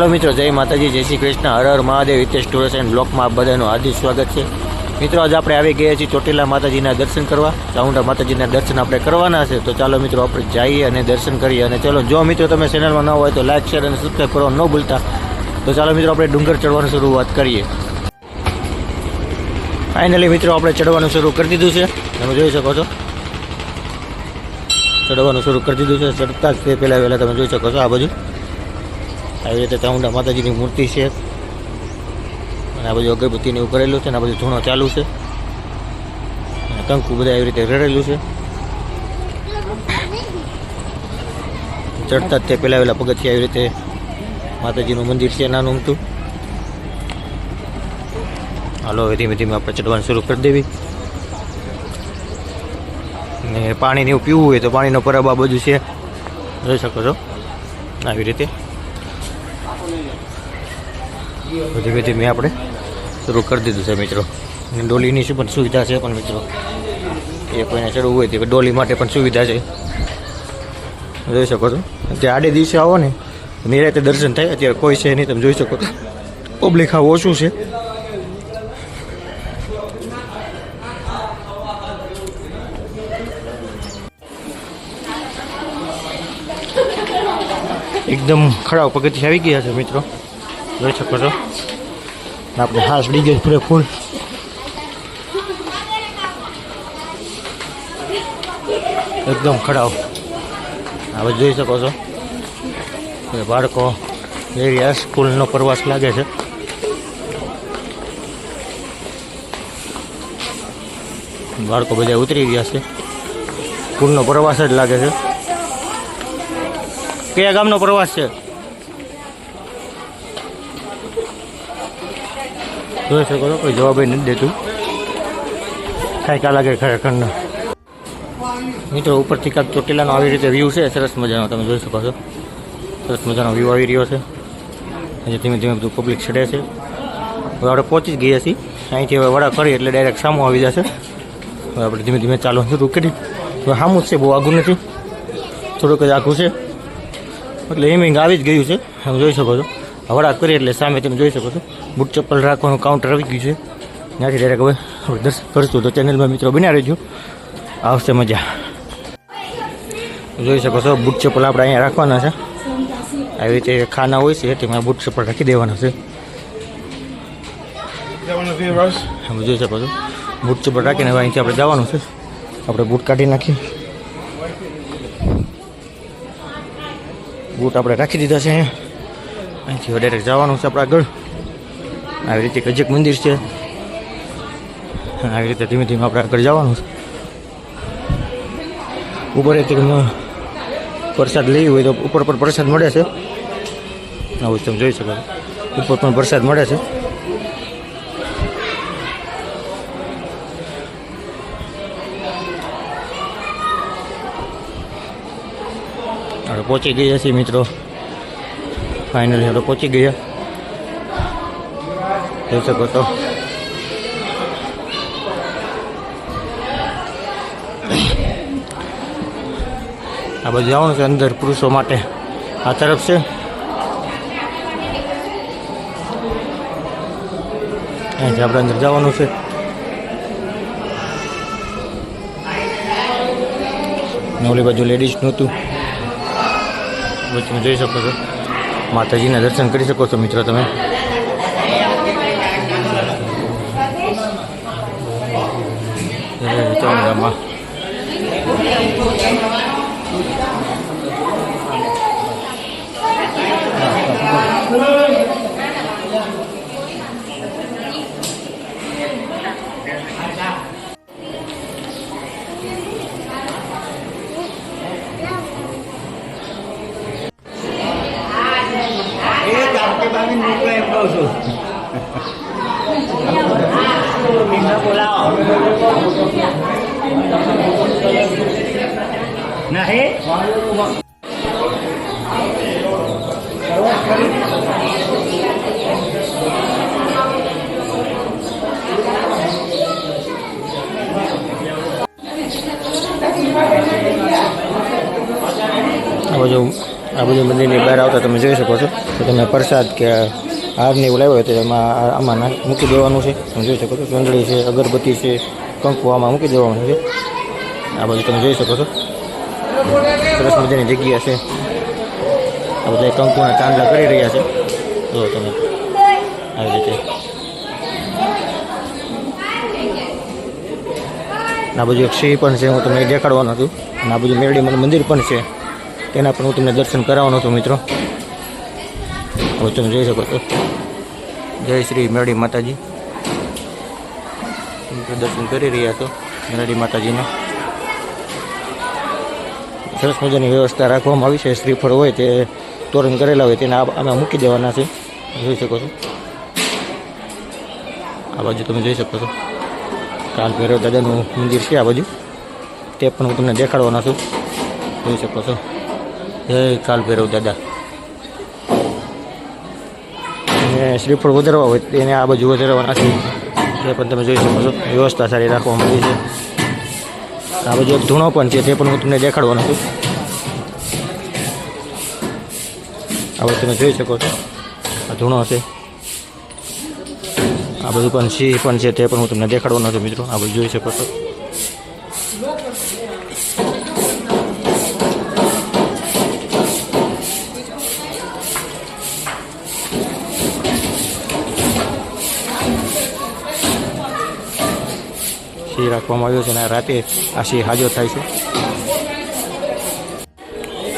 હાલો મિત્રો, જય માતાજી, જય શ્રી કૃષ્ણ. હર હર મહાદેવ, હિતેશ ટુરસ એન્ડ બ્લોકમાં આપ બધાનું હાર્દિક સ્વાગત છે. મિત્રો, આજે આપણે આવી ગયા છીએ ચોટીલા માતાજીના દર્શન કરવા. ચાઉંડા માતાજીના દર્શન આપણે કરવાના છે. તો ચાલો મિત્રો, આપણે જઈએ અને દર્શન કરીએ. અને ચલો, જો મિત્રો તમે ચેનલમાં ન હોય તો લાઈક, શેર અને સબસ્ક્રાઈબ કરવા ન ભૂલતા. તો ચાલો મિત્રો, આપણે ડુંગર ચડવાની શરૂઆત કરીએ. ફાઇનલી મિત્રો, આપણે ચડવાનું શરૂ કરી દીધું છે. તમે જોઈ શકો છો. ચડવાનું શરૂ કરી દીધું છે. ચડતા જ તે પહેલાં પહેલાં તમે જોઈ શકો છો આ બાજુ. આવી રીતે ચામુંડા માતાજીની મૂર્તિ છે. અને આ બાજુ અગરબત્તીને એવું કરેલું છે અને આ બાજુ ધૂણો ચાલુ છે. અને કંકુ બધા આવી રીતે રેડેલું છે. ચડતા જ તે પહેલાં પહેલાં પગથિયા આવી રીતે માતાજીનું મંદિર છે, નાનું અમથું. હાલો, હવે ધીમે ધીમે આપણે ચડવાનું શરૂ કરી દેવી. ને પાણીને એવું પીવું હોય તો પાણીનો પરબ આ બધું છે. જોઈ શકો છો. આવી રીતે. ધીમે ધીમે આપણે શરૂ કરી દીધું છે મિત્રો. ડોલીની શું પણ સુવિધા છે પણ મિત્રો. એ કોઈને ચડવું હોય તો ડોલી માટે પણ સુવિધા છે. જોઈ શકો છો. ત્યાં આડે દિવસે આવો ને નિરાતે દર્શન થાય. અત્યારે કોઈ છે નહીં, તમે જોઈ શકો છો. પબ્લિક આ ઓછું છે. એકદમ ખરાબ પગથિયા આવી ગયા છે મિત્રો. જોઈ શકો છો. આપણે હાસ ડી ગઈ પૂરે ફૂલ. એકદમ ખડાવ હવે જોઈ શકો છો કે બાળકો એરિયા સ્કૂલનો પ્રવાસ લાગે છે. બાળકો બધા ઉતરી ગયા છે. સ્કૂલનો પ્રવાસ જ લાગે છે. કયા ગામનો પ્રવાસ છે? જોઈ શકો છો, કોઈ જવાબ નથી દેતું. કાંઈ કા લાગે ખરેખર ના મિત્રો, ઉપરથી કાંક ચોટીલાનો આવી રીતે વ્યૂ છે, સરસ મજાનો, તમે જોઈ શકો છો. સરસ મજાનો વ્યૂ આવી રહ્યો છે. હજી ધીમે ધીમે બધું પબ્લિક ચડે છે. હવે આપણે પહોંચી જ ગયા છીએ. અહીંથી હવે વડા કરી એટલે ડાયરેક્ટ સામો આવી જશે. હવે આપણે ધીમે ધીમે ચાલુ શરૂ કરી. હવે સામું જ છે, બહુ આઘું નથી. થોડુંક જ આઘું છે. એટલે એમિંગ આવી જ ગયું છે. તમે જોઈ શકો છો. હવડા કરી એટલે સામે તમે જોઈ શકો છો. બૂટ ચપ્પલ રાખવાનું કાઉન્ટર આવી ગયું છે. ત્યાંથી ડાયરેક્ટ હવે આપણે દર્શન કરશું તો ચેનલમાં મિત્રો બન્યા રહેજો. આવશે મજા. જોઈ શકો છો બૂટ ચપ્પલ આપણે અહીંયા રાખવાના છે. આવી રીતે ખાના હોય છે તેમાં બૂટ ચપ્પલ રાખી દેવાના છે. જોઈ શકો છો. બૂટ ચપ્પલ રાખીને હવે અહીંથી આપણે જવાનું છે. આપણે બૂટ કાઢી નાખીએ. બૂટ આપણે રાખી દીધા છે. અહીંથી ડાયરેક્ટ જવાનું છે આપણે આગળ. આવી રીતે કજક મંદિર છે. આવી રીતે ધીમે ધીમે આપણે આગળ જવાનું છે. ઉપર એક પ્રસાદ લેવી હોય તો ઉપર પર પ્રસાદ મળે છે. આવું તમે જોઈ શકો ઉપર પણ પ્રસાદ મળે છે. પહોંચી ગયા છીએ મિત્રો. ફાઇનલી આપણે પહોંચી ગયા. જોઈ શકો છો. આ બધું જવાનું છે અંદર પુરુષો માટે. આ તરફ છે. અહીંથી આપણે અંદર જવાનું છે. ને ઓલી બાજુ લેડીઝ નહોતું. તમે જોઈ શકો છો. માતાજીના દર્શન કરી શકો છો મિત્રો તમે. એ બધું મંદિરની બહાર આવતા તમે જોઈ શકો છો તો તમે પ્રસાદ કે હારની એવું લાવ્યો તો એમાં આમાં મૂકી દેવાનું છે. તમે જોઈ શકો છો ચંદડી છે, અગરબત્તી છે, કંકુ આમાં મૂકી દેવાનું છે. આ બધું તમે જોઈ શકો છો. સરસ મજાની જગ્યા છે. આ બધા કંકુના ચાંદલા કરી રહ્યા છે. જો તમે આવી રીતે. આ બાજુ એક સિંહ પણ છે, હું તમને દેખાડવાનો હતું અને આ બાજુ મેરડી મંદિર પણ છે. તેના પણ હું તમને દર્શન કરાવવાનો છું, મિત્રો. હવે તમે જોઈ શકો છો. જય શ્રી મેરડી માતાજી. દર્શન કરી રહ્યા છો મેરડી માતાજીના. સરસ મજાની વ્યવસ્થા રાખવામાં આવી છે. શ્રીફળ હોય તે તોરણ કરેલા હોય તેને અમે મૂકી દેવાના છે. જોઈ શકો છો. આ બાજુ તમે જોઈ શકો છો. કાલ ભૈરવ દાદાનું મંદિર છે આ બાજુ. તે પણ હું તમને દેખાડવાનો છું. જોઈ શકો છો. જય કાલ ભૈરવ દાદા. અને શ્રીફળ વધારવા હોય તેને આ બાજુ વધારવાના છે. તે પણ તમે જોઈ શકો છો, વ્યવસ્થા સારી રાખવામાં આવી છે. આ બાજુ એક ધૂણો પણ છે, તે પણ હું તમને દેખાડવાનો છું આ બધું તમે જોઈ શકો છો, આ ધૂણો છે. આ બધું પણ સિંહ પણ છે, તે પણ હું તમને દેખાડવાનો છું મિત્રો. આ બધું જોઈ શકો છો. સિંહ રાખવામાં આવ્યો છે અને રાતે આ સિંહ હાજર થાય છે.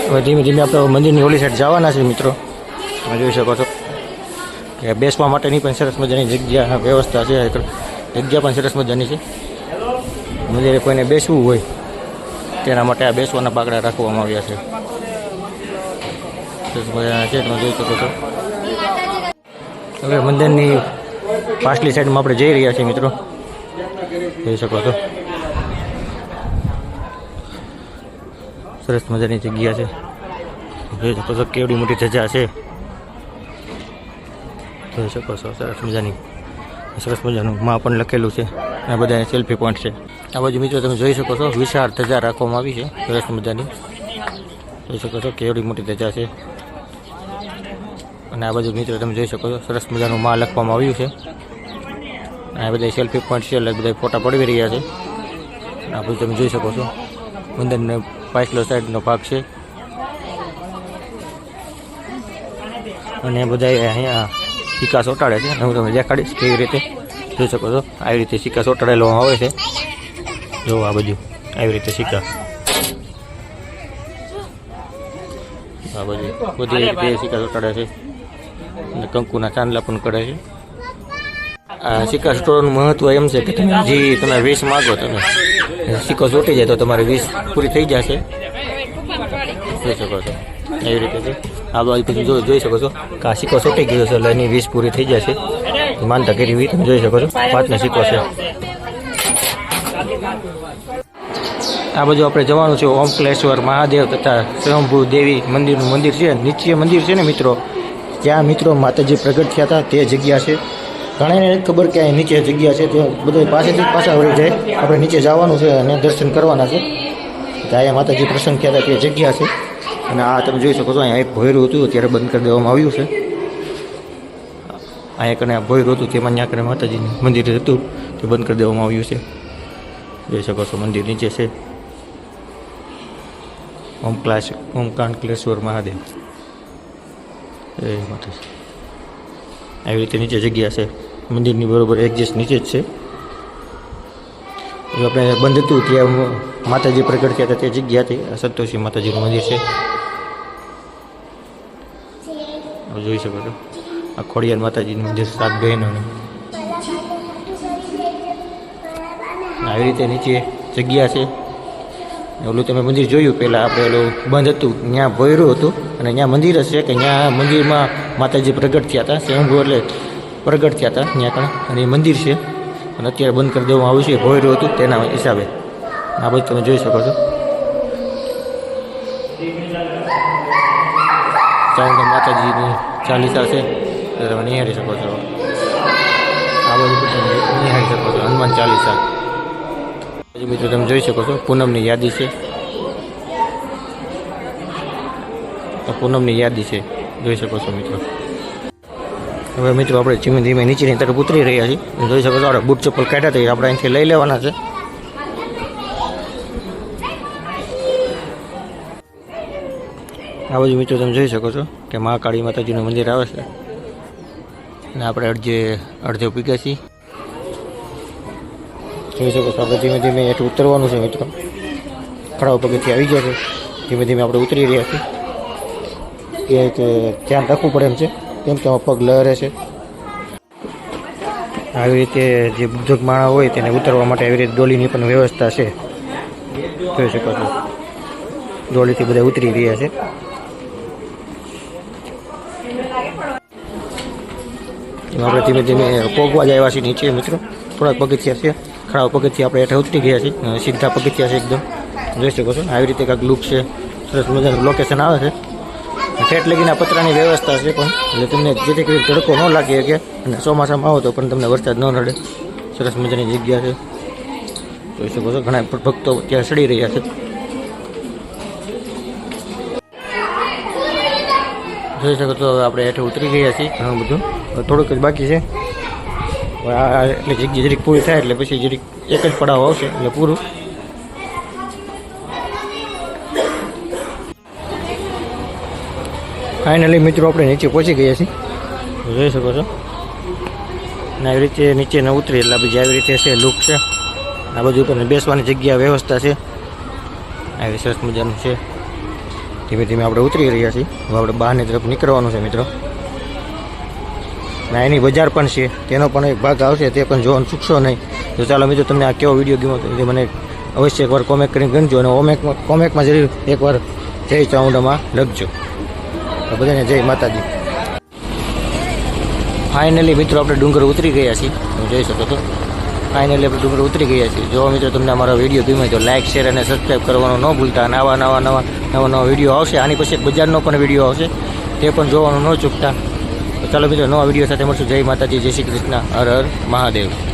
હવે ધીમે ધીમે આપણે મંદિરની ઓલી સાઈડ જવાના છે મિત્રો. તમે જોઈ શકો છો. કે બેસવા માટેની પણ સરસ મજાની જગ્યા વ્યવસ્થા છે. જગ્યા પણ સરસ મજાની છે. મંદિરે કોઈને બેસવું હોય, તેના માટે આ બેસવાના બાકડા રાખવામાં આવ્યા છે. જોઈ શકો છો. હવે મંદિરની પાછલી સાઈડમાં આપણે જઈ રહ્યા છીએ મિત્રો. જોઈ શકો છો. સરસ મજાની જગ્યા છે. જોઈ શકો છો કેવડી મોટી જજા છે. જોઈ શકો છો સરસ મજાની, સરસ મજાનું માં પણ લખેલું છે. આ બધા સેલ્ફી પોઈન્ટ છે. આ બાજુ મિત્રો તમે જોઈ શકો છો વિશાળ ધજા રાખવામાં આવી છે. સરસ મજાની. જોઈ શકો છો કેવડી મોટી ધજા છે. અને આ બાજુ મિત્રો તમે જોઈ શકો છો સરસ મજાનું માં લખવામાં આવ્યું છે. આ બધા સેલ્ફી પોઈન્ટ છે, એટલે બધા ફોટા પડી રહ્યા છે. આ બધું તમે જોઈ શકો છો. મંદિરનો પાછલો સાઈડનો ભાગ છે. અને બધા અહીંયા સિક્કા ચોંટાડે છે. હું તમને દેખાડીશ કેવી રીતે જોઈ શકો છો. આવી રીતે સિક્કા ચોંટાડેલો આવે છે. જો આ બધું, આવી રીતે સિક્કા આ બધું, બધી રીતે સિક્કા ચોંટાડે છે. અને કંકુના ચાંદલા પણ કરે છે. સિક્કા સ્ટોરનું મહત્વ એમ છે કે તમે જે તમે વીસ માગો તમે સિક્કો ચોટી જાય તો તમારી વીસ પૂરી થઈ જશે. જોઈ શકો છો. એવી રીતે છે. આ બાજુ તમે જોઈ શકો છો કે આ સિક્કો ચોટી ગયો છે, એટલે એની વીસ પૂરી થઈ જશે. માનતા કરી એવી તમે જોઈ શકો છો. પાંચનો સિક્કો છે. આ બાજુ આપણે જવાનું છે ઓમકલેશ્વર મહાદેવ તથા સ્વયંભૂ દેવી મંદિરનું મંદિર છે. નીચે મંદિર છે ને મિત્રો? ત્યાં મિત્રો માતાજી પ્રગટ થયા હતા તે જગ્યા છે. ઘણાને નથી ખબર કે અહીં નીચે જગ્યા છે તો બધા પાસેથી પાછા વળી જાય. આપણે નીચે જવાનું છે અને દર્શન કરવાના છે. ગાયા માતાજી પ્રસંગ થયા હતા, તે જગ્યા છે. અને આ તમે જોઈ શકો છો, અહીંયા એક ભોયરું હતું ત્યારે બંધ કરી દેવામાં આવ્યું છે. અહીંયા કને ભોયરું હતું, તેમાં ત્યાં કને માતાજીનું મંદિર હતું, તે બંધ કરી દેવામાં આવ્યું છે. જોઈ શકો છો, મંદિર નીચે છે. ઓમ ક્લાસ ઓમકાંકલેશ્વર મહાદેવ. એ માતાજી. આવી રીતે નીચે જગ્યા છે. મંદિરની બરોબર એક્ઝેક્ટ નીચે જ છે. જો આપણે બંધ હતું ત્યાં માતાજી પ્રગટ થયા હતા તે જગ્યા હતી. આ સંતોષી માતાજીનું મંદિર છે. જોઈ શકો છો. આ ખોડિયાર માતાજીનું મંદિર સાત બહેનોનું. આવી રીતે નીચે જગ્યા છે. ઓલું તમે મંદિર જોયું પહેલાં આપણે ઓલું બંધ હતું. ત્યાં ભોયરું હતું અને ત્યાં મંદિર હશે કે ત્યાં મંદિરમાં માતાજી પ્રગટ થયા હતા, સ્વયંભૂ એટલે પ્રગટ થયા હતા, ત્યાં આગળ અને એ મંદિર છે. અને અત્યારે બંધ કરી દેવામાં આવ્યું છે ભોયરું હતું તેના હિસાબે. આ બધું તમે જોઈ શકો છો. ચામુંડા માતાજીની ચાલીસા છે તમે નિહાળી શકો છો. આ બધું નિહાળી શકો છો, હનુમાન ચાલીસા. મિત્રો, તમે જોઈ શકો છો, પૂનમની યાદી છે. પૂનમની યાદી છે. જોઈ શકો છો મિત્રો. હવે મિત્રો આપણે ધીમે ધીમે નીચેની તરફ ઉતરી રહ્યા છીએ. જોઈ શકો છો આપણે બૂટ ચપ્પલ કાઢ્યા થઈ આપણે અહીંથી લઈ લેવાના છે. આ બાજુ મિત્રો તમે જોઈ શકો છો કે મહાકાળી માતાજીનું મંદિર આવે છે. અને આપણે અડધે અડધે પીગ્યા છીએ. જોઈ શકો છો, આપણે ધીમે ધીમે એટલું ઉતરવાનું છે મિત્રો. ખડા પગેથી આવી ગયા છે. ધીમે ધીમે આપણે ઉતરી રહ્યા છીએ. કે કે ધ્યાન રાખવું પડે એમ છે. કેમ કે પગ લહેરે છે. આવી રીતે જે બુદ્ધક માળા હોય તેને ઉતરવા માટે આવી રીતે ડોલીની પણ વ્યવસ્થા છે. જોઈ શકો છો. ડોલીથી બધા ઉતરી રહ્યા છે. આપણે ધીમે ધીમે પોગવા જ આવ્યા છીએ નીચે મિત્રો. થોડાક પગથિયા છે. ખરાબ પગથિયા આપણે હેઠળ ઉતરી ગયા છીએ. સીધા પગથિયા છે એકદમ. જોઈ શકો છો. આવી રીતે કાંઈક લુક છે. સરસ મજાનું લોકેશન આવે છે. ઠેઠ લગીના પતરાની વ્યવસ્થા છે પણ એટલે તમને જેથી કરી તડકો ન લાગી શકે અને ચોમાસામાં આવો તો પણ તમને વરસાદ ન નડે. સરસ મજાની જગ્યા છે. જોઈ શકો છો, ઘણા ભક્તો ત્યાં સડી રહ્યા છે. જોઈ શકો છો આપણે હેઠે ઉતરી ગયા છીએ ઘણું બધું. થોડુંક જ બાકી છે. એટલે જગ્યા જરીક પૂરી થાય એટલે પછી જરીક એક જ પડાવ આવશે એટલે પૂરું. ફાઇનલી મિત્રો, આપણે નીચે પહોંચી ગયા છીએ. જોઈ શકો છો. અને આવી રીતે નીચે ન ઉતરી, એટલે બીજી આવી રીતે છે લુક છે. આ બધું ઉપર બેસવાની જગ્યા, વ્યવસ્થા છે. આવી સરસ મજાનું છે. ધીમે ધીમે આપણે ઉતરી રહ્યા છીએ. હવે આપણે બહારની તરફ નીકળવાનું છે, મિત્રો. ના એની બજાર પણ છે. તેનો પણ એક ભાગ આવશે, તે પણ જોવાનું ચૂકશો નહીં. તો ચાલો, મિત્રો, તમને આ કેવો વીડિયો ગમ્યો તો એ મને અવશ્ય એકવાર કોમેન્ટ કરીને ગણજો અને ઓમેક કોમેન્ટમાં જરૂર એકવાર જય ચામુંડામાં લખજો. તો બધાને જય માતાજી. ફાઇનલી મિત્રો આપણે ડુંગર ઉતરી ગયા છીએ. તમે જોઈ શકો છો. ફાઇનલી આપણે ડુંગર ઉતરી ગયા છીએ. જો મિત્રો તમને અમારો વીડિયો ગમે તો લાઇક શેર અને સબસ્ક્રાઈબ કરવાનું ન ભૂલતા. નવા નવા નવા નવા નવા વીડિયો આવશે. આની પછી એક બજારનો પણ વીડિયો આવશે. તે પણ જોવાનું ન ચૂકતા. તો ચાલો મિત્રો નવા વીડિયો સાથે મળશું. જય માતાજી, જય શ્રી કૃષ્ણ. હર હર મહાદેવ.